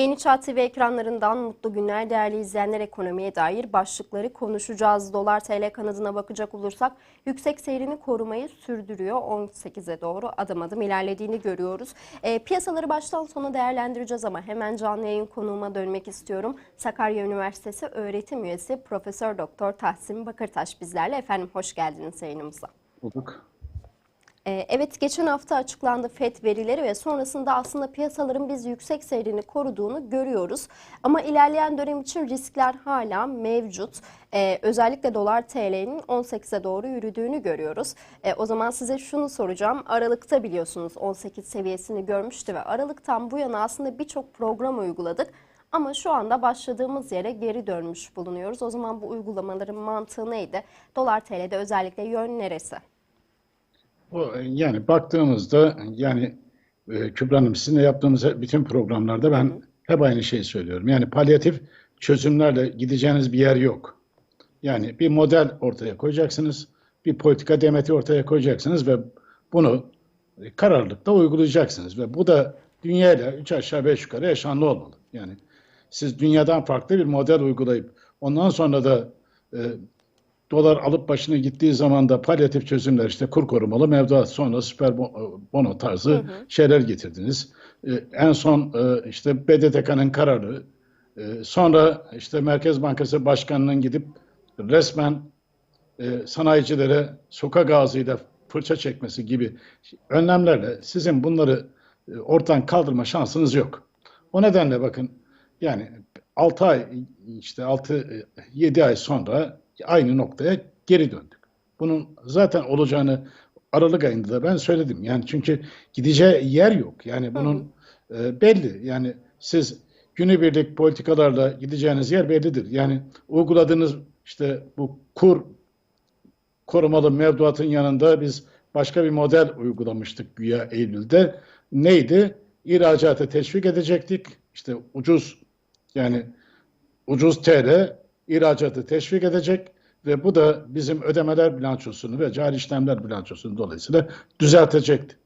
Yeni Çağ TV ekranlarından mutlu günler değerli izleyenler ekonomiye dair başlıkları konuşacağız. Dolar TL kanadına bakacak olursak yüksek seyrini korumayı sürdürüyor. 18'e doğru adım adım ilerlediğini görüyoruz. E, piyasaları baştan sona değerlendireceğiz ama hemen canlı yayın konuğuma dönmek istiyorum. Sakarya Üniversitesi öğretim üyesi Profesör Doktor Tahsin Bakırtaş bizlerle. Efendim hoş geldiniz yayınımıza. Bulduk. Ee, Evet geçen hafta açıklandı FED verileri ve sonrasında aslında piyasaların biz yüksek seyrini koruduğunu görüyoruz. Ama ilerleyen dönem için riskler hala mevcut. Ee, özellikle dolar TL'nin 18'e doğru yürüdüğünü görüyoruz. Ee, o zaman size şunu soracağım. Aralıkta biliyorsunuz 18 seviyesini görmüştü ve Aralıktan bu yana aslında birçok program uyguladık. Ama şu anda başladığımız yere geri dönmüş bulunuyoruz. O zaman bu uygulamaların mantığı neydi? Dolar TL'de özellikle yön neresi? O, yani baktığımızda yani e, Kübra Hanım sizinle yaptığımız bütün programlarda ben hep aynı şeyi söylüyorum. Yani palyatif çözümlerle gideceğiniz bir yer yok. Yani bir model ortaya koyacaksınız, bir politika demeti ortaya koyacaksınız ve bunu kararlılıkla uygulayacaksınız ve bu da dünyayla üç aşağı beş yukarı yaşanlı olmalı. Yani siz dünyadan farklı bir model uygulayıp ondan sonra da e, dolar alıp başını gittiği zaman da palyatif çözümler işte kur korumalı mevduat sonra süper bo- bono tarzı şeyler getirdiniz. E, en son e, işte BDDK'nın kararı e, sonra işte Merkez Bankası Başkanı'nın gidip resmen e, sanayicilere sokak ağzıyla fırça çekmesi gibi önlemlerle sizin bunları e, ortadan kaldırma şansınız yok. O nedenle bakın yani 6 ay işte 6 7 ay sonra aynı noktaya geri döndük. Bunun zaten olacağını Aralık ayında da ben söyledim. Yani çünkü gideceği yer yok. Yani bunun e, belli. Yani siz günübirlik politikalarla gideceğiniz yer bellidir. Yani uyguladığınız işte bu kur korumalı mevduatın yanında biz başka bir model uygulamıştık güya Eylül'de. Neydi? İhracatı teşvik edecektik. İşte ucuz yani ucuz TL ihracatı teşvik edecek ve bu da bizim ödemeler bilançosunu ve cari işlemler bilançosunu dolayısıyla düzeltecekti.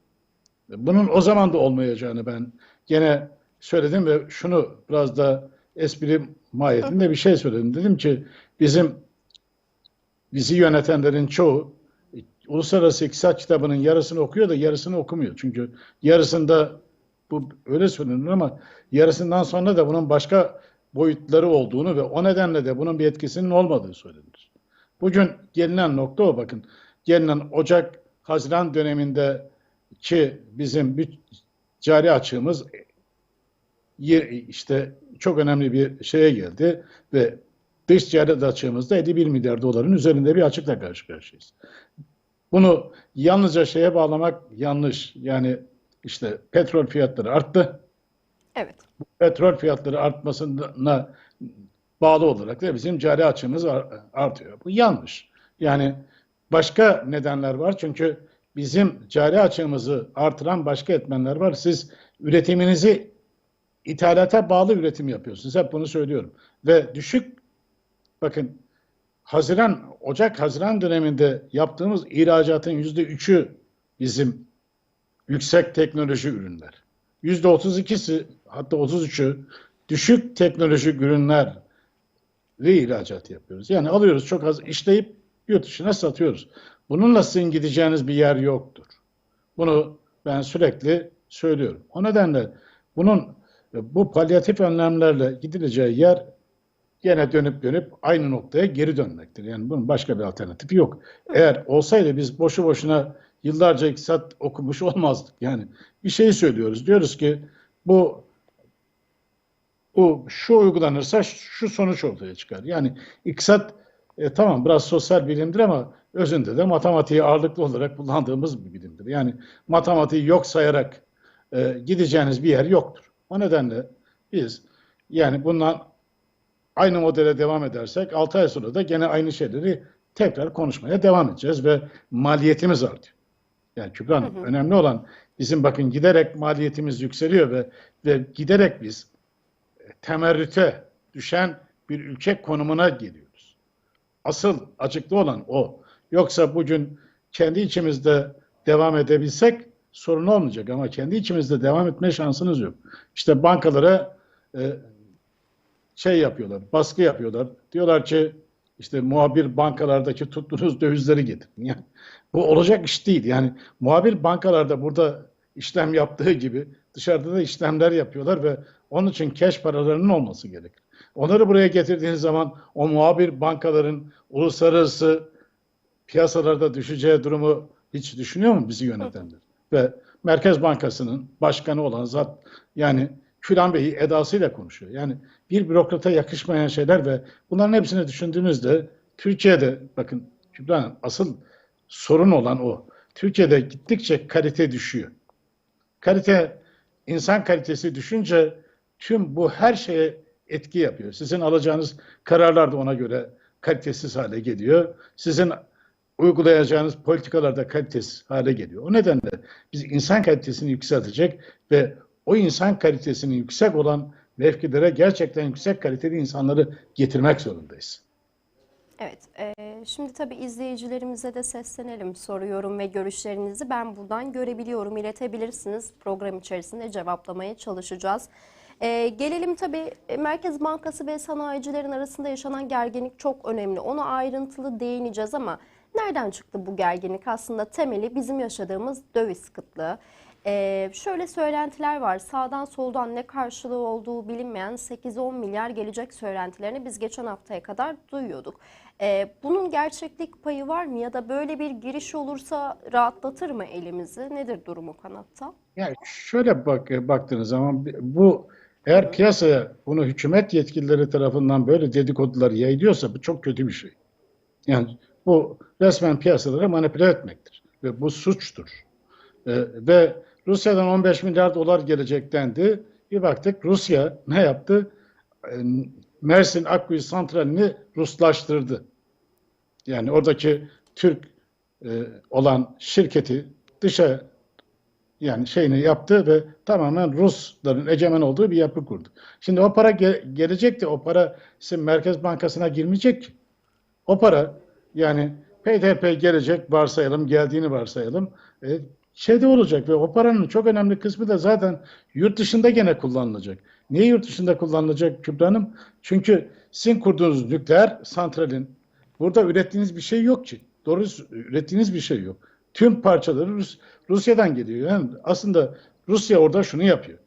Bunun o zaman da olmayacağını ben gene söyledim ve şunu biraz da espri mahiyetinde bir şey söyledim. Dedim ki bizim bizi yönetenlerin çoğu uluslararası iktisat kitabının yarısını okuyor da yarısını okumuyor. Çünkü yarısında bu öyle söylenir ama yarısından sonra da bunun başka boyutları olduğunu ve o nedenle de bunun bir etkisinin olmadığı söylenir. Bugün gelinen nokta o bakın. Gelinen Ocak, Haziran döneminde ki bizim bir cari açığımız işte çok önemli bir şeye geldi ve dış ticaret açığımızda 51 milyar doların üzerinde bir açıkla karşı karşıyayız. Bunu yalnızca şeye bağlamak yanlış. Yani işte petrol fiyatları arttı. Evet. Bu petrol fiyatları artmasına bağlı olarak da bizim cari açığımız artıyor. Bu yanlış. Yani başka nedenler var. Çünkü bizim cari açığımızı artıran başka etmenler var. Siz üretiminizi ithalata bağlı üretim yapıyorsunuz. Hep bunu söylüyorum. Ve düşük bakın Haziran, Ocak-Haziran döneminde yaptığımız ihracatın yüzde üçü bizim yüksek teknoloji ürünler. Yüzde otuz ikisi hatta otuz üçü düşük teknolojik ürünler ve ihracat yapıyoruz. Yani alıyoruz çok az işleyip yurt dışına satıyoruz. Bununla sizin gideceğiniz bir yer yoktur. Bunu ben sürekli söylüyorum. O nedenle bunun bu palyatif önlemlerle gidileceği yer gene dönüp dönüp aynı noktaya geri dönmektir. Yani bunun başka bir alternatifi yok. Eğer olsaydı biz boşu boşuna yıllarca iktisat okumuş olmazdık. Yani bir şey söylüyoruz. Diyoruz ki bu bu şu uygulanırsa şu sonuç ortaya çıkar. Yani iktisat e, tamam biraz sosyal bilimdir ama özünde de matematiği ağırlıklı olarak kullandığımız bir bilimdir. Yani matematiği yok sayarak e, gideceğiniz bir yer yoktur. O nedenle biz yani bundan aynı modele devam edersek 6 ay sonra da gene aynı şeyleri tekrar konuşmaya devam edeceğiz ve maliyetimiz artıyor. Yani Kübra Hanım, hı hı. önemli olan bizim bakın giderek maliyetimiz yükseliyor ve ve giderek biz temerrüte düşen bir ülke konumuna geliyoruz. Asıl açıklı olan o. Yoksa bugün kendi içimizde devam edebilsek sorun olmayacak ama kendi içimizde devam etme şansınız yok. İşte bankalara e, şey yapıyorlar, baskı yapıyorlar. Diyorlar ki işte muhabir bankalardaki tuttuğunuz dövizleri getirin. Yani bu olacak iş değil. Yani muhabir bankalarda burada işlem yaptığı gibi dışarıda da işlemler yapıyorlar ve onun için cash paralarının olması gerekir. Onları buraya getirdiğiniz zaman o muhabir bankaların uluslararası piyasalarda düşeceği durumu hiç düşünüyor mu bizi yönetenler? Ve Merkez Bankası'nın başkanı olan zat yani Külan Bey'i edasıyla konuşuyor. Yani bir bürokrata yakışmayan şeyler ve bunların hepsini düşündüğünüzde Türkiye'de bakın Kübra Hanım asıl sorun olan o. Türkiye'de gittikçe kalite düşüyor. Kalite, insan kalitesi düşünce tüm bu her şeye etki yapıyor. Sizin alacağınız kararlar da ona göre kalitesiz hale geliyor. Sizin uygulayacağınız politikalar da kalitesiz hale geliyor. O nedenle biz insan kalitesini yükseltecek ve o insan kalitesinin yüksek olan mevkilere gerçekten yüksek kaliteli insanları getirmek zorundayız. Evet, e, şimdi tabii izleyicilerimize de seslenelim. Soruyorum ve görüşlerinizi ben buradan görebiliyorum, iletebilirsiniz. Program içerisinde cevaplamaya çalışacağız. E, gelelim tabii e, Merkez Bankası ve sanayicilerin arasında yaşanan gerginlik çok önemli. Ona ayrıntılı değineceğiz ama nereden çıktı bu gerginlik? Aslında temeli bizim yaşadığımız döviz kıtlığı. Ee, şöyle söylentiler var. Sağdan soldan ne karşılığı olduğu bilinmeyen 8-10 milyar gelecek söylentilerini biz geçen haftaya kadar duyuyorduk. Ee, bunun gerçeklik payı var mı ya da böyle bir giriş olursa rahatlatır mı elimizi? Nedir durumu kanatta? Yani şöyle bak baktığınız zaman bu eğer piyasaya bunu hükümet yetkilileri tarafından böyle dedikodular yayılıyorsa bu çok kötü bir şey. Yani bu resmen piyasaları manipüle etmektir ve bu suçtur. Ee, ve Rusya'dan 15 milyar dolar gelecek dendi. Bir baktık Rusya ne yaptı? Ee, Mersin Akkuyu Santrali'ni Ruslaştırdı. Yani oradaki Türk e, olan şirketi dışa yani şeyini yaptı ve tamamen Rusların egemen olduğu bir yapı kurdu. Şimdi o para ge gelecek de o para sizin Merkez Bankası'na girmeyecek. O para yani PTP gelecek varsayalım, geldiğini varsayalım. E, şeyde olacak ve o paranın çok önemli kısmı da zaten yurt dışında gene kullanılacak. Niye yurt dışında kullanılacak Kübra Hanım? Çünkü sizin kurduğunuz nükleer santralin burada ürettiğiniz bir şey yok ki. Doğru ürettiğiniz bir şey yok. Tüm parçaları Rus, Rusya'dan geliyor. Yani aslında Rusya orada şunu yapıyor.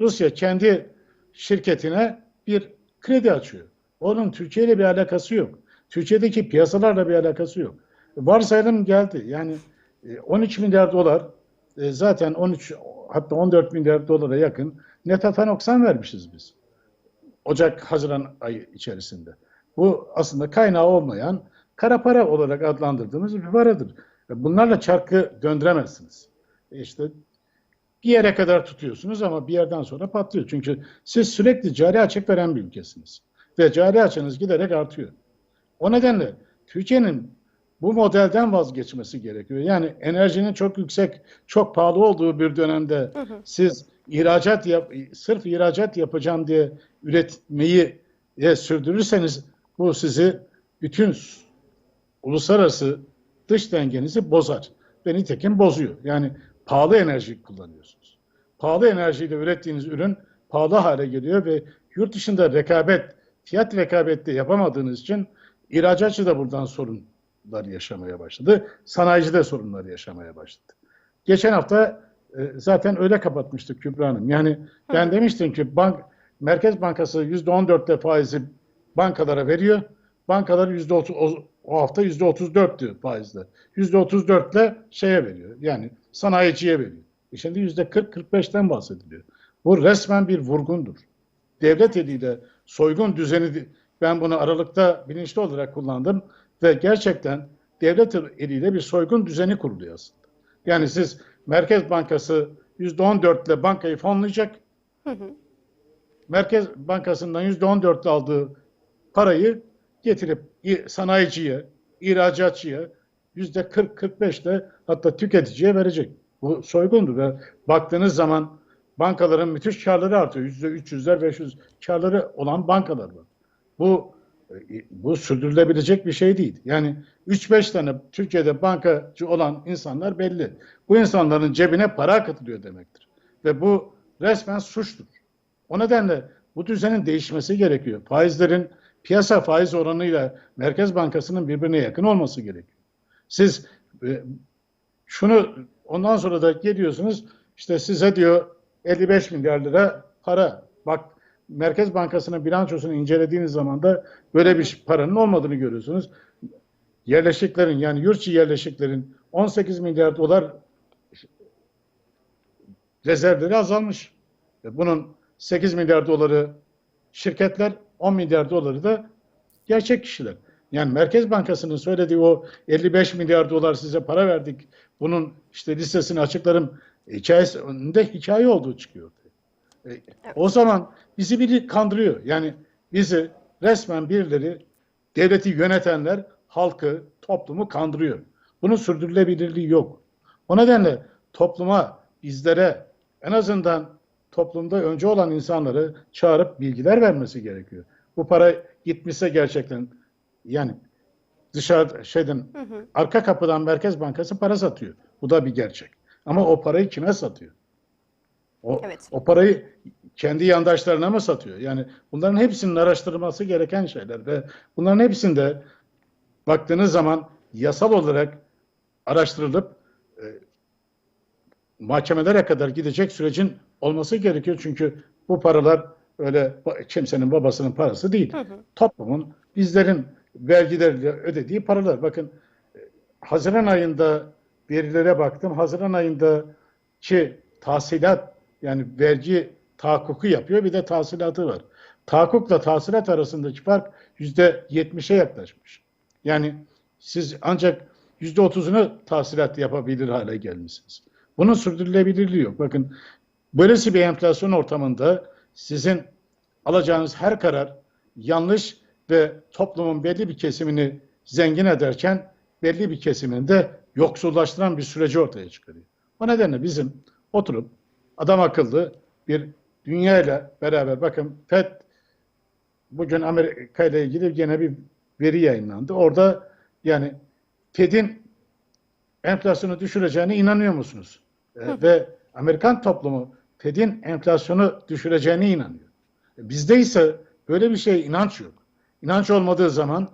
Rusya kendi şirketine bir kredi açıyor. Onun Türkiye ile bir alakası yok. Türkiye'deki piyasalarla bir alakası yok. Varsayalım geldi. Yani 13 milyar dolar e, zaten 13 hatta 14 milyar dolara yakın net hata noksan vermişiz biz. Ocak, Haziran ayı içerisinde. Bu aslında kaynağı olmayan kara para olarak adlandırdığımız bir paradır. Bunlarla çarkı döndüremezsiniz. E işte bir yere kadar tutuyorsunuz ama bir yerden sonra patlıyor. Çünkü siz sürekli cari açık veren bir ülkesiniz. Ve cari açınız giderek artıyor. O nedenle Türkiye'nin bu modelden vazgeçmesi gerekiyor. Yani enerjinin çok yüksek, çok pahalı olduğu bir dönemde hı hı. siz ihracat yap, sırf ihracat yapacağım diye üretmeyi e, sürdürürseniz bu sizi bütün uluslararası dış dengenizi bozar. Ve nitekim bozuyor. Yani pahalı enerji kullanıyorsunuz. Pahalı enerjiyle ürettiğiniz ürün pahalı hale geliyor ve yurt dışında rekabet, fiyat rekabette yapamadığınız için ihracatçı da buradan sorunlar yaşamaya başladı. Sanayici de sorunlar yaşamaya başladı. Geçen hafta e, zaten öyle kapatmıştık Kübra Hanım. Yani ben demiştim ki bank Merkez Bankası %14'te faizi bankalara veriyor. Bankalar %30 o, o hafta %34'tü faizle. %34'le şeye veriyor. Yani sanayiciye veriyor. E şimdi %40-45'ten bahsediliyor. Bu resmen bir vurgundur. Devlet eliyle soygun düzeni ben bunu Aralık'ta bilinçli olarak kullandım ve gerçekten devlet eliyle bir soygun düzeni kuruluyor aslında. Yani siz Merkez Bankası %14 ile bankayı fonlayacak. Hı hı. Merkez Bankası'ndan %14 ile aldığı parayı getirip sanayiciye, ihracatçıya %40-45 ile hatta tüketiciye verecek. Bu soygundur ve baktığınız zaman bankaların müthiş karları artıyor. %300'ler 500 karları olan bankalar var. Bu bu sürdürülebilecek bir şey değil. Yani 3-5 tane Türkiye'de bankacı olan insanlar belli. Bu insanların cebine para katılıyor demektir. Ve bu resmen suçtur. O nedenle bu düzenin değişmesi gerekiyor. Faizlerin piyasa faiz oranıyla Merkez Bankası'nın birbirine yakın olması gerekiyor. Siz e, şunu ondan sonra da geliyorsunuz işte size diyor 55 milyar lira para. Bak Merkez Bankası'nın bilançosunu incelediğiniz zaman da böyle bir paranın olmadığını görüyorsunuz. Yerleşiklerin yani yurt içi yerleşiklerin 18 milyar dolar rezervleri azalmış. Bunun 8 milyar doları şirketler, 10 milyar doları da gerçek kişiler. Yani Merkez Bankası'nın söylediği o 55 milyar dolar size para verdik. Bunun işte listesini açıklarım hikayesinde hikaye olduğu çıkıyor. O zaman bizi biri kandırıyor. Yani bizi resmen birileri devleti yönetenler halkı, toplumu kandırıyor. Bunun sürdürülebilirliği yok. O nedenle topluma, bizlere en azından toplumda önce olan insanları çağırıp bilgiler vermesi gerekiyor. Bu para gitmişse gerçekten yani dışarı şeyden arka kapıdan Merkez Bankası para satıyor. Bu da bir gerçek. Ama o parayı kime satıyor? O, Evet. o parayı kendi yandaşlarına mı satıyor? Yani bunların hepsinin araştırılması gereken şeyler ve bunların hepsinde baktığınız zaman yasal olarak araştırılıp e, mahkemelere kadar gidecek sürecin olması gerekiyor. Çünkü bu paralar öyle kimsenin babasının parası değil. Toplumun, bizlerin vergilerle ödediği paralar. Bakın e, Haziran ayında verilere baktım. Haziran ayında ki tahsilat yani vergi tahakkuku yapıyor bir de tahsilatı var. Tahakkukla tahsilat arasındaki fark yüzde yetmişe yaklaşmış. Yani siz ancak yüzde otuzunu tahsilat yapabilir hale gelmişsiniz. Bunun sürdürülebilirliği yok. Bakın böylesi bir enflasyon ortamında sizin alacağınız her karar yanlış ve toplumun belli bir kesimini zengin ederken belli bir kesimini de yoksullaştıran bir süreci ortaya çıkarıyor. O nedenle bizim oturup adam akıllı bir dünya ile beraber bakın FED bugün Amerika ile ilgili gene bir veri yayınlandı. Orada yani Fed'in enflasyonu düşüreceğine inanıyor musunuz? Ee, ve Amerikan toplumu Fed'in enflasyonu düşüreceğine inanıyor. E, Bizde ise böyle bir şeye inanç yok. İnanç olmadığı zaman e,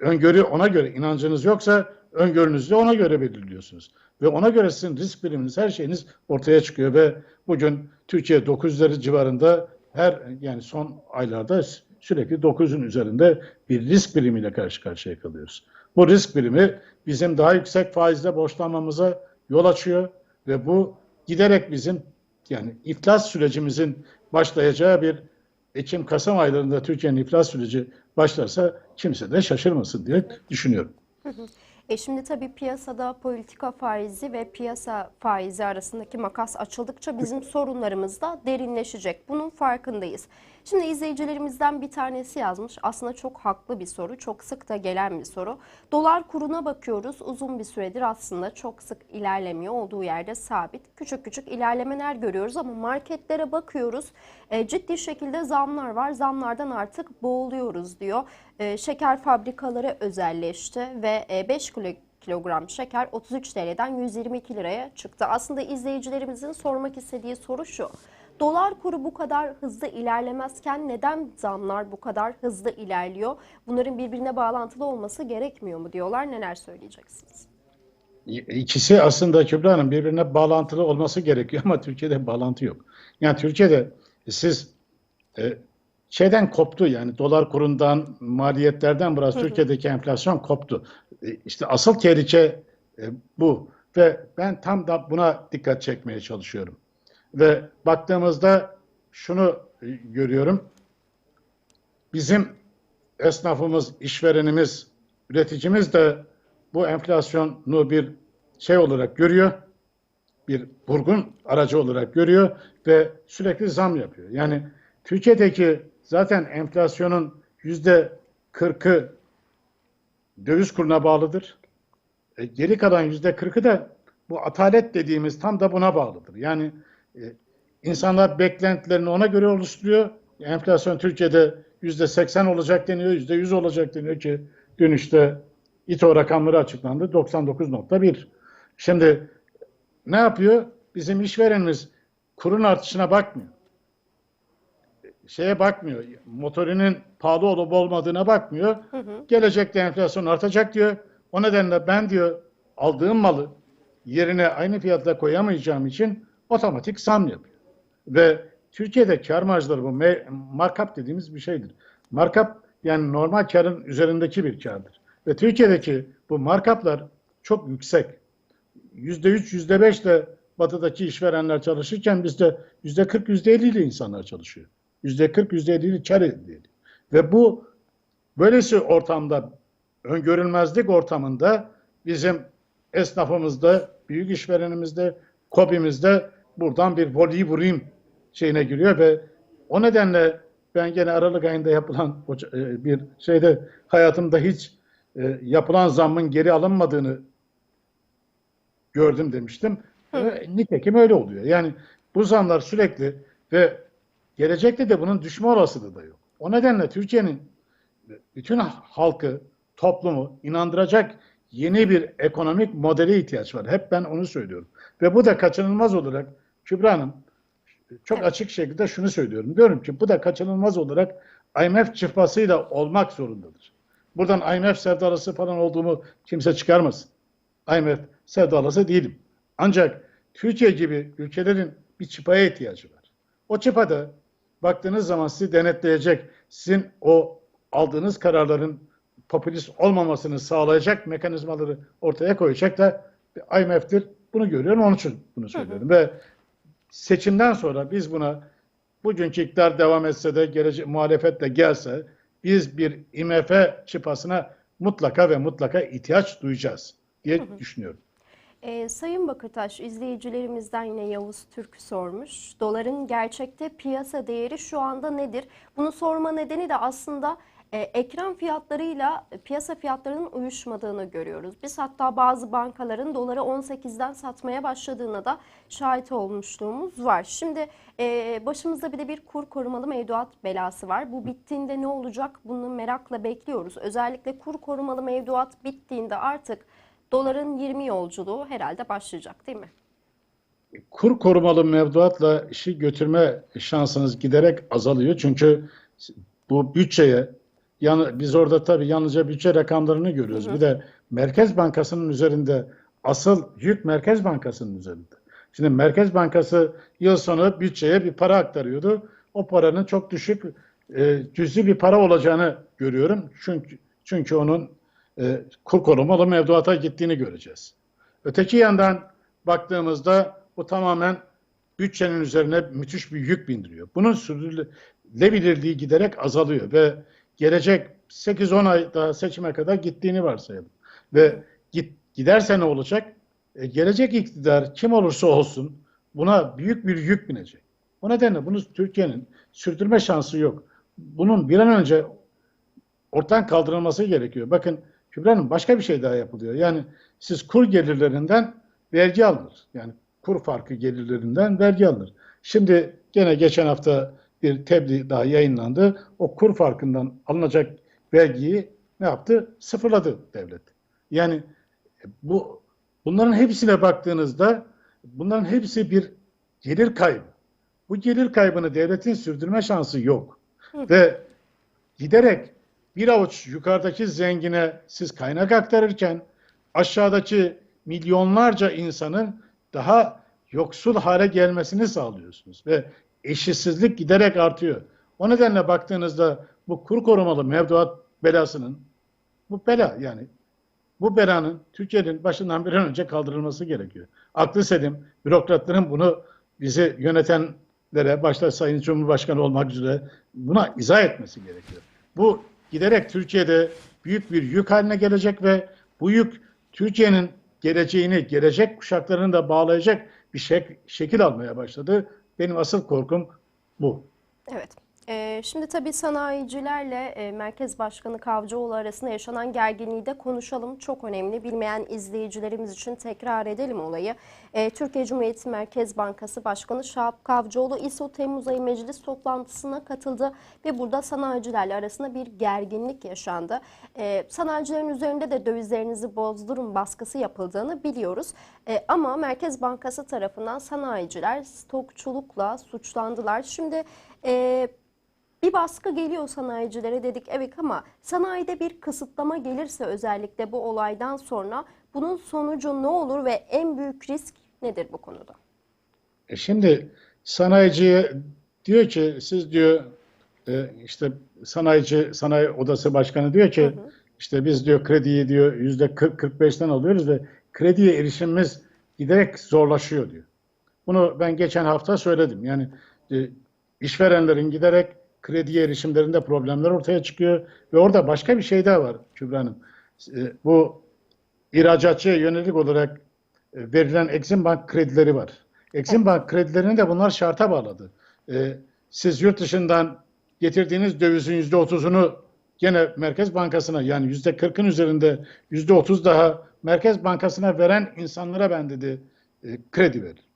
öngörü ona göre inancınız yoksa öngörünüzü ona göre belirliyorsunuz. Ve ona göre sizin risk biriminiz her şeyiniz ortaya çıkıyor ve bugün Türkiye 900'leri civarında her yani son aylarda sürekli 9'un üzerinde bir risk birimiyle karşı karşıya kalıyoruz. Bu risk birimi bizim daha yüksek faizle borçlanmamıza yol açıyor ve bu giderek bizim yani iflas sürecimizin başlayacağı bir Ekim-Kasım aylarında Türkiye'nin iflas süreci başlarsa kimse de şaşırmasın diye düşünüyorum. E şimdi tabii piyasada politika faizi ve piyasa faizi arasındaki makas açıldıkça bizim sorunlarımız da derinleşecek. Bunun farkındayız. Şimdi izleyicilerimizden bir tanesi yazmış. Aslında çok haklı bir soru. Çok sık da gelen bir soru. Dolar kuruna bakıyoruz. Uzun bir süredir aslında çok sık ilerlemiyor. Olduğu yerde sabit. Küçük küçük ilerlemeler görüyoruz ama marketlere bakıyoruz. E, ciddi şekilde zamlar var. Zamlardan artık boğuluyoruz diyor. E, şeker fabrikaları özelleşti ve e, 5 kilo kilogram şeker 33 TL'den 122 liraya çıktı. Aslında izleyicilerimizin sormak istediği soru şu. Dolar kuru bu kadar hızlı ilerlemezken neden zamlar bu kadar hızlı ilerliyor? Bunların birbirine bağlantılı olması gerekmiyor mu diyorlar. Neler söyleyeceksiniz? İkisi aslında Kübra Hanım birbirine bağlantılı olması gerekiyor ama Türkiye'de bağlantı yok. Yani Türkiye'de siz e, şeyden koptu yani dolar kurundan, maliyetlerden biraz Türkiye'deki enflasyon koptu. E, işte asıl tehlike e, bu ve ben tam da buna dikkat çekmeye çalışıyorum. Ve baktığımızda şunu görüyorum. Bizim esnafımız, işverenimiz, üreticimiz de bu enflasyonu bir şey olarak görüyor. Bir vurgun aracı olarak görüyor ve sürekli zam yapıyor. Yani Türkiye'deki zaten enflasyonun yüzde kırkı döviz kuruna bağlıdır. E, geri kalan yüzde kırkı da bu atalet dediğimiz tam da buna bağlıdır. Yani insanlar beklentilerini ona göre oluşturuyor. Enflasyon Türkiye'de yüzde seksen olacak deniyor, yüzde yüz olacak deniyor ki dün işte İTO rakamları açıklandı 99.1. Şimdi ne yapıyor? Bizim işverenimiz kurun artışına bakmıyor. şeye bakmıyor. Motorinin pahalı olup olmadığına bakmıyor. Gelecekte enflasyon artacak diyor. O nedenle ben diyor aldığım malı yerine aynı fiyatla koyamayacağım için otomatik zam yapıyor. Ve Türkiye'de kar marjları bu markup dediğimiz bir şeydir. Markup yani normal karın üzerindeki bir kardır. Ve Türkiye'deki bu markuplar çok yüksek. Yüzde üç, yüzde beşle batıdaki işverenler çalışırken bizde yüzde kırk, yüzde elli ile insanlar çalışıyor. Yüzde kırk, yüzde elli ile kar elde ediyor. Ve bu böylesi ortamda öngörülmezlik ortamında bizim esnafımızda, büyük işverenimizde, KOBİ'mizde buradan bir voleyi vurayım şeyine giriyor ve o nedenle ben gene Aralık ayında yapılan e, bir şeyde hayatımda hiç e, yapılan zammın geri alınmadığını gördüm demiştim. E, Nitekim öyle oluyor. Yani bu zamlar sürekli ve gelecekte de bunun düşme olasılığı da yok. O nedenle Türkiye'nin bütün halkı, toplumu inandıracak yeni bir ekonomik modele ihtiyaç var. Hep ben onu söylüyorum. Ve bu da kaçınılmaz olarak Kübra Hanım çok Evet. açık şekilde şunu söylüyorum. Diyorum ki bu da kaçınılmaz olarak IMF çıfasıyla olmak zorundadır. Buradan IMF sevdalısı falan olduğumu kimse çıkarmasın. IMF sevdalısı değilim. Ancak Türkiye gibi ülkelerin bir çıpaya ihtiyacı var. O çıpada baktığınız zaman sizi denetleyecek, sizin o aldığınız kararların popülist olmamasını sağlayacak mekanizmaları ortaya koyacak da IMF'tir. Bunu görüyorum, onun için bunu söylüyorum. Ve seçimden sonra biz buna bugünkü iktidar devam etse de gelecek muhalefet de gelse biz bir IMF çıpasına mutlaka ve mutlaka ihtiyaç duyacağız diye düşünüyorum. Ee, Sayın Bakırtaş, izleyicilerimizden yine Yavuz Türk sormuş. Doların gerçekte piyasa değeri şu anda nedir? Bunu sorma nedeni de aslında e, ekran fiyatlarıyla piyasa fiyatlarının uyuşmadığını görüyoruz. Biz hatta bazı bankaların doları 18'den satmaya başladığına da şahit olmuşluğumuz var. Şimdi e, başımızda bir de bir kur korumalı mevduat belası var. Bu bittiğinde ne olacak? Bunu merakla bekliyoruz. Özellikle kur korumalı mevduat bittiğinde artık doların 20 yolculuğu herhalde başlayacak değil mi? Kur korumalı mevduatla işi götürme şansınız giderek azalıyor. Çünkü bu bütçeye yani biz orada tabii yalnızca bütçe rakamlarını görüyoruz. Bir de Merkez Bankası'nın üzerinde asıl yük Merkez Bankası'nın üzerinde. Şimdi Merkez Bankası yıl sonu bütçeye bir para aktarıyordu. O paranın çok düşük e, cüzi bir para olacağını görüyorum. Çünkü çünkü onun e, kur korumalı mevduata gittiğini göreceğiz. Öteki yandan baktığımızda bu tamamen bütçenin üzerine müthiş bir yük bindiriyor. Bunun sürdürülebilirliği giderek azalıyor ve gelecek 8-10 ay daha seçime kadar gittiğini varsayalım. Ve git, giderse ne olacak? E, gelecek iktidar kim olursa olsun buna büyük bir yük binecek. O nedenle bunu Türkiye'nin sürdürme şansı yok. Bunun bir an önce ortadan kaldırılması gerekiyor. Bakın Kübra Hanım başka bir şey daha yapılıyor. Yani siz kur gelirlerinden vergi alınır. Yani kur farkı gelirlerinden vergi alınır. Şimdi gene geçen hafta bir tebliğ daha yayınlandı. O kur farkından alınacak vergiyi ne yaptı? Sıfırladı devlet. Yani bu bunların hepsine baktığınızda bunların hepsi bir gelir kaybı. Bu gelir kaybını devletin sürdürme şansı yok. Ve giderek bir avuç yukarıdaki zengine siz kaynak aktarırken aşağıdaki milyonlarca insanın daha yoksul hale gelmesini sağlıyorsunuz ve eşitsizlik giderek artıyor. O nedenle baktığınızda bu kur korumalı mevduat belasının bu bela yani bu belanın Türkiye'nin başından bir an önce kaldırılması gerekiyor. Aklı selim bürokratların bunu bizi yönetenlere başta Sayın Cumhurbaşkanı olmak üzere buna izah etmesi gerekiyor. Bu giderek Türkiye'de büyük bir yük haline gelecek ve bu yük Türkiye'nin geleceğini, gelecek kuşaklarını da bağlayacak bir şek şekil almaya başladı. Benim asıl korkum bu. Evet. Ee, şimdi tabii sanayicilerle e, Merkez Başkanı Kavcıoğlu arasında yaşanan gerginliği de konuşalım. Çok önemli. Bilmeyen izleyicilerimiz için tekrar edelim olayı. Ee, Türkiye Cumhuriyeti Merkez Bankası Başkanı Şahap Kavcıoğlu İSO Temmuz ayı meclis toplantısına katıldı ve burada sanayicilerle arasında bir gerginlik yaşandı. Ee, sanayicilerin üzerinde de dövizlerinizi bozdurun baskısı yapıldığını biliyoruz. Ee, ama Merkez Bankası tarafından sanayiciler stokçulukla suçlandılar. Şimdi e, Bir baskı geliyor sanayicilere dedik evet ama sanayide bir kısıtlama gelirse özellikle bu olaydan sonra bunun sonucu ne olur ve en büyük risk nedir bu konuda? E şimdi sanayiciye diyor ki siz diyor e, işte sanayici sanayi odası başkanı diyor ki işte biz diyor krediyi diyor yüzde 40-45'ten alıyoruz ve krediye erişimimiz giderek zorlaşıyor diyor. Bunu ben geçen hafta söyledim. Yani e, işverenlerin giderek krediye erişimlerinde problemler ortaya çıkıyor ve orada başka bir şey daha var Kübra Hanım. E, bu ihracatçıya yönelik olarak e, verilen Exim Bank kredileri var. Exim Bank kredilerini de bunlar şarta bağladı. E, siz yurt dışından getirdiğiniz dövizin yüzde otuzunu gene Merkez Bankası'na yani yüzde kırkın üzerinde yüzde otuz daha Merkez Bankası'na veren insanlara ben dedi e, kredi verir.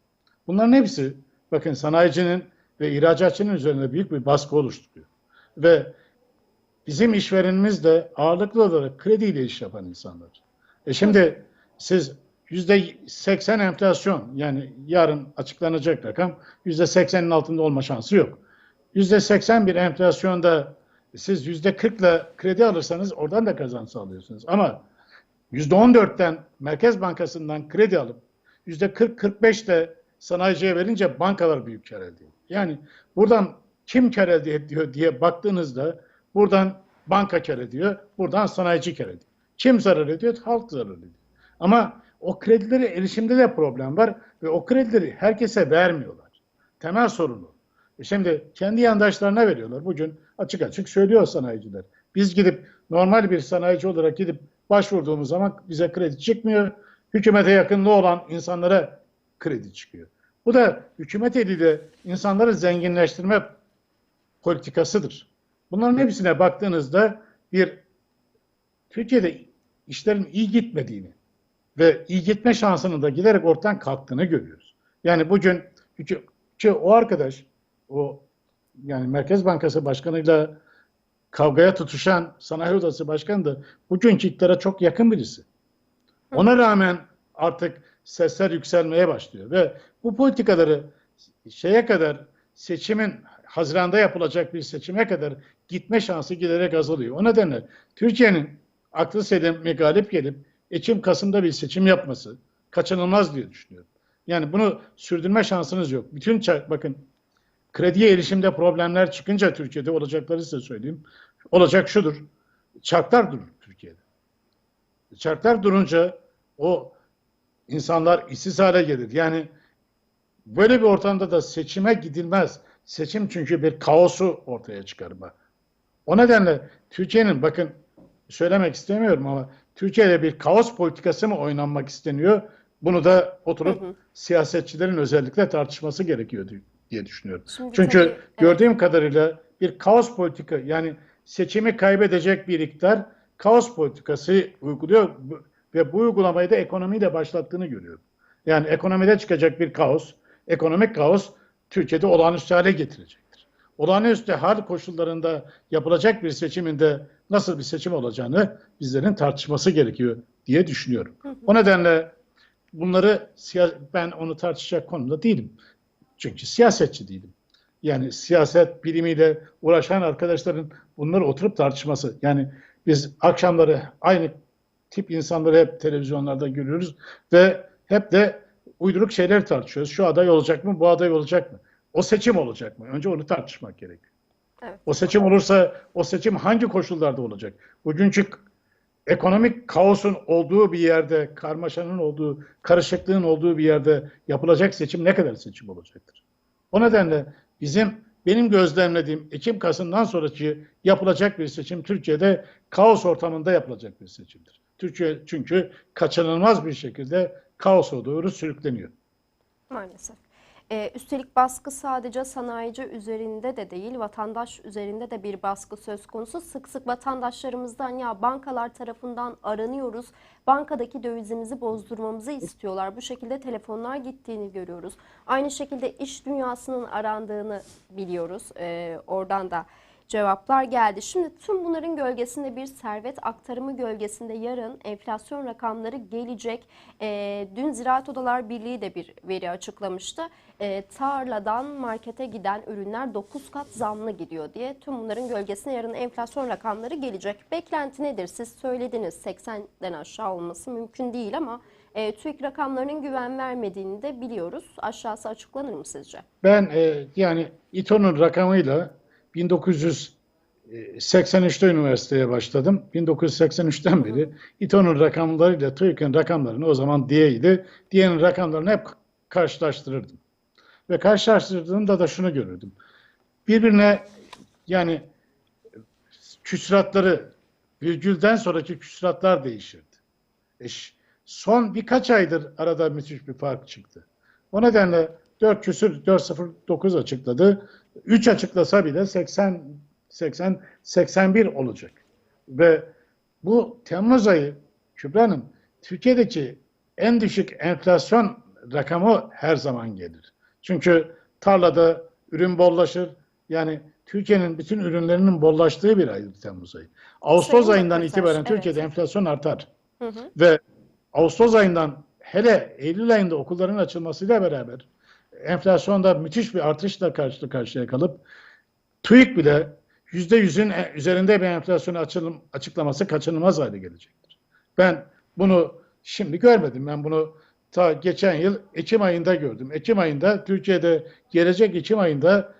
Bunların hepsi bakın sanayicinin ve ihracatçının üzerinde büyük bir baskı oluşturuyor. Ve bizim işverenimiz de ağırlıklı olarak krediyle iş yapan insanlar. E şimdi siz yüzde 80 enflasyon yani yarın açıklanacak rakam yüzde 80'in altında olma şansı yok. Yüzde 81 enflasyonda siz yüzde 40 ile kredi alırsanız oradan da kazanç sağlıyorsunuz. Ama yüzde 14'ten Merkez Bankası'ndan kredi alıp yüzde 40-45 de sanayiciye verince bankalar büyük kar elde ediyor. Yani buradan kim kar elde ediyor diye baktığınızda buradan banka kar ediyor, buradan sanayici kar ediyor. Kim zarar ediyor? Halk zarar ediyor. Ama o kredilere erişimde de problem var ve o kredileri herkese vermiyorlar. Temel sorun o. E şimdi kendi yandaşlarına veriyorlar. Bugün açık açık söylüyor sanayiciler. Biz gidip normal bir sanayici olarak gidip başvurduğumuz zaman bize kredi çıkmıyor. Hükümete yakınlığı olan insanlara kredi çıkıyor. Bu da hükümet eliyle insanları zenginleştirme politikasıdır. Bunların hepsine baktığınızda bir Türkiye'de işlerin iyi gitmediğini ve iyi gitme şansının da giderek ortadan kalktığını görüyoruz. Yani bugün ki o arkadaş o yani Merkez Bankası Başkanı'yla kavgaya tutuşan Sanayi Odası Başkanı da bugünkü iktidara çok yakın birisi. Ona rağmen artık sesler yükselmeye başlıyor ve bu politikaları şeye kadar seçimin Haziran'da yapılacak bir seçime kadar gitme şansı giderek azalıyor. O nedenle Türkiye'nin aklı selimi galip gelip Ekim-Kasım'da bir seçim yapması kaçınılmaz diye düşünüyorum. Yani bunu sürdürme şansınız yok. Bütün bakın krediye erişimde problemler çıkınca Türkiye'de olacakları size söyleyeyim. Olacak şudur. Çarklar durur Türkiye'de. Çarklar durunca o insanlar işsiz hale gelir. Yani böyle bir ortamda da seçime gidilmez. Seçim çünkü bir kaosu ortaya çıkarma. O nedenle Türkiye'nin bakın söylemek istemiyorum ama Türkiye'de bir kaos politikası mı oynanmak isteniyor? Bunu da oturup hı hı. siyasetçilerin özellikle tartışması gerekiyor diye düşünüyorum. Şimdi Çünkü tabii, evet. gördüğüm kadarıyla bir kaos politika yani seçimi kaybedecek bir iktidar kaos politikası uyguluyor ve bu uygulamayı da ekonomiyle başlattığını görüyorum. Yani ekonomide çıkacak bir kaos, ekonomik kaos Türkiye'de olağanüstü hale getirecektir. Olağanüstü hal koşullarında yapılacak bir seçiminde nasıl bir seçim olacağını bizlerin tartışması gerekiyor diye düşünüyorum. O nedenle bunları ben onu tartışacak konumda değilim. Çünkü siyasetçi değilim. Yani siyaset bilimiyle uğraşan arkadaşların bunları oturup tartışması. Yani biz akşamları aynı tip insanları hep televizyonlarda görüyoruz ve hep de uyduruk şeyler tartışıyoruz. Şu aday olacak mı, bu aday olacak mı? O seçim olacak mı? Önce onu tartışmak gerekiyor. Evet. O seçim olursa o seçim hangi koşullarda olacak? Bugünkü ekonomik kaosun olduğu bir yerde, karmaşanın olduğu, karışıklığın olduğu bir yerde yapılacak seçim ne kadar seçim olacaktır? O nedenle bizim benim gözlemlediğim Ekim-Kasım'dan sonraki yapılacak bir seçim Türkiye'de kaos ortamında yapılacak bir seçimdir. Türkiye çünkü kaçınılmaz bir şekilde kaosa doğru sürükleniyor. Maalesef. Ee, üstelik baskı sadece sanayici üzerinde de değil, vatandaş üzerinde de bir baskı söz konusu. Sık sık vatandaşlarımızdan ya bankalar tarafından aranıyoruz, bankadaki dövizimizi bozdurmamızı istiyorlar. Bu şekilde telefonlar gittiğini görüyoruz. Aynı şekilde iş dünyasının arandığını biliyoruz. Ee, oradan da cevaplar geldi. Şimdi tüm bunların gölgesinde bir servet aktarımı gölgesinde yarın enflasyon rakamları gelecek. Ee, dün Ziraat Odalar Birliği de bir veri açıklamıştı. Ee, tarladan markete giden ürünler 9 kat zamlı gidiyor diye. Tüm bunların gölgesine yarın enflasyon rakamları gelecek. Beklenti nedir? Siz söylediniz 80'den aşağı olması mümkün değil ama e, TÜİK rakamlarının güven vermediğini de biliyoruz. Aşağısı açıklanır mı sizce? Ben e, yani İTO'nun rakamıyla 1983'te üniversiteye başladım. 1983'ten beri İTO'nun rakamlarıyla TÜİK'in rakamlarını o zaman diyeydi. Diyenin rakamlarını hep karşılaştırırdım. Ve karşılaştırdığımda da şunu görürdüm. Birbirine yani küsuratları virgülden sonraki küsuratlar değişirdi. E, son birkaç aydır arada müthiş bir fark çıktı. O nedenle 4 küsür 409 açıkladı. 3 açıklasa bile 80 80 81 olacak. Ve bu Temmuz ayı Kübra Hanım Türkiye'deki en düşük enflasyon rakamı her zaman gelir. Çünkü tarlada ürün bollaşır. Yani Türkiye'nin bütün ürünlerinin bollaştığı bir aydır Temmuz ayı. Ağustos Sayın ayından Röportaj, itibaren evet. Türkiye'de enflasyon artar. Hı hı. Ve Ağustos ayından hele Eylül ayında okulların açılmasıyla beraber enflasyonda müthiş bir artışla karşı karşıya kalıp TÜİK bile yüzde yüzün e- üzerinde bir enflasyon açılım, açıklaması kaçınılmaz hale gelecektir. Ben bunu şimdi görmedim. Ben bunu ta geçen yıl Ekim ayında gördüm. Ekim ayında Türkiye'de gelecek Ekim ayında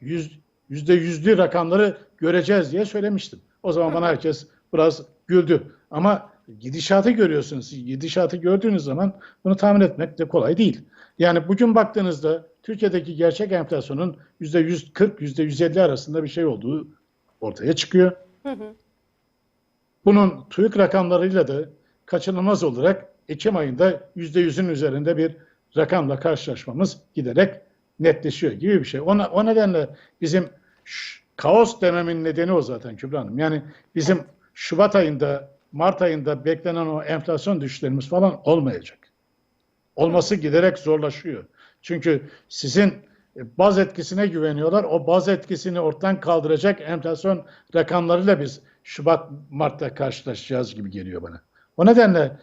yüz, yüzde yüzlü rakamları göreceğiz diye söylemiştim. O zaman bana herkes biraz güldü. Ama gidişatı görüyorsunuz. Gidişatı gördüğünüz zaman bunu tahmin etmek de kolay değil. Yani bugün baktığınızda Türkiye'deki gerçek enflasyonun yüzde 140, yüzde 150 arasında bir şey olduğu ortaya çıkıyor. Hı hı. Bunun TÜİK rakamlarıyla da kaçınılmaz olarak Ekim ayında yüzde yüzün üzerinde bir rakamla karşılaşmamız giderek netleşiyor gibi bir şey. Ona, o nedenle bizim kaos dememin nedeni o zaten Kübra Hanım. Yani bizim Şubat ayında, Mart ayında beklenen o enflasyon düşüşlerimiz falan olmayacak. Olması giderek zorlaşıyor. Çünkü sizin e, baz etkisine güveniyorlar. O baz etkisini ortadan kaldıracak enflasyon rakamlarıyla biz Şubat, Mart'ta karşılaşacağız gibi geliyor bana. O nedenle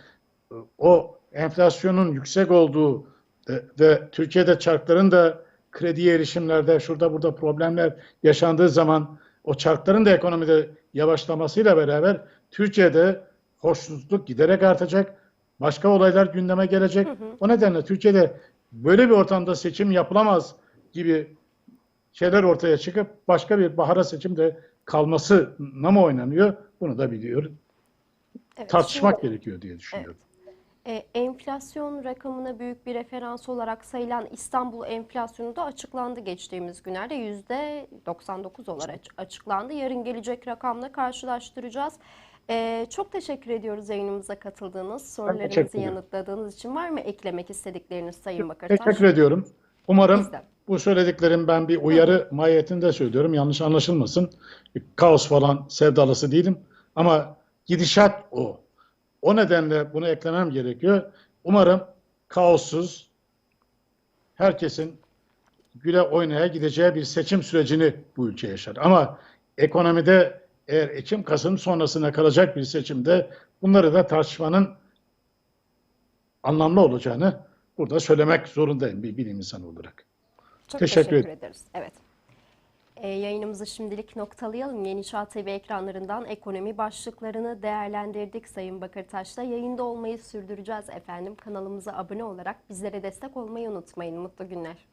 e, o enflasyonun yüksek olduğu ve, ve Türkiye'de çarkların da krediye erişimlerde şurada burada problemler yaşandığı zaman o çarkların da ekonomide yavaşlamasıyla beraber Türkiye'de hoşnutsuzluk giderek artacak. Başka olaylar gündeme gelecek. O nedenle Türkiye'de böyle bir ortamda seçim yapılamaz gibi şeyler ortaya çıkıp başka bir bahara seçimde kalmasına mı oynanıyor? Bunu da biliyor. Evet, Tartışmak şimdi- gerekiyor diye düşünüyorum. E, enflasyon rakamına büyük bir referans olarak sayılan İstanbul enflasyonu da açıklandı geçtiğimiz günlerde. %99 olarak açıklandı. Yarın gelecek rakamla karşılaştıracağız. E, çok teşekkür ediyoruz yayınımıza katıldığınız, ederim. yanıtladığınız için. Var mı eklemek istedikleriniz Sayın Bakırtaş? Teşekkür ediyorum. Umarım Biz de. bu söylediklerim ben bir uyarı mahiyetinde söylüyorum. Yanlış anlaşılmasın. Kaos falan sevdalısı değilim. Ama gidişat o. O nedenle bunu eklemem gerekiyor. Umarım kaossuz herkesin güle oynaya gideceği bir seçim sürecini bu ülke yaşar. Ama ekonomide eğer Ekim Kasım sonrasına kalacak bir seçimde bunları da tartışmanın anlamlı olacağını burada söylemek zorundayım bir bilim insanı olarak. Çok Teşekkür teşekkür, ederiz. Evet. E, yayınımızı şimdilik noktalayalım. Yeni Çağ TV ekranlarından ekonomi başlıklarını değerlendirdik Sayın Bakırtaş'ta. Yayında olmayı sürdüreceğiz efendim. Kanalımıza abone olarak bizlere destek olmayı unutmayın. Mutlu günler.